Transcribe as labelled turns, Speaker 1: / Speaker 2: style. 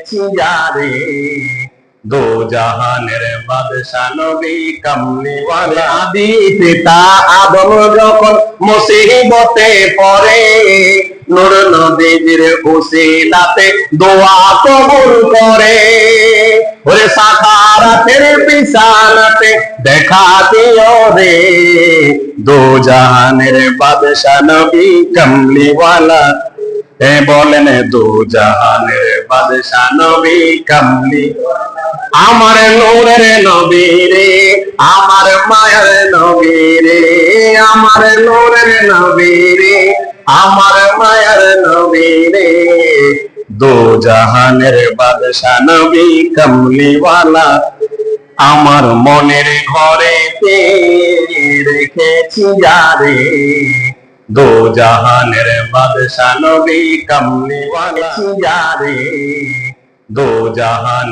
Speaker 1: রেখেছি যারে দো জাহানের বাদশা নবী আদি পিতা আদম যখন মুসিবতে পড়ে, নূর নদীর দোয়া কবুল করে। ওরে দেখা দিও রে। দো জাহানের বাদশা নবী কামলিওয়ালা, এ বলেন দো জাহানের কামলি। আমার নূরের নবী রে, আমার মায়ের নবী রে, আমার নূরের নবী রে, আমার মায়ের নবী রে। জাহানের কামলিওয়ালা আমার মনের ঘরে রেখেছি যারে দো জাহানের বাদশা নবী কামলিওয়ালা যারে দো জাহানের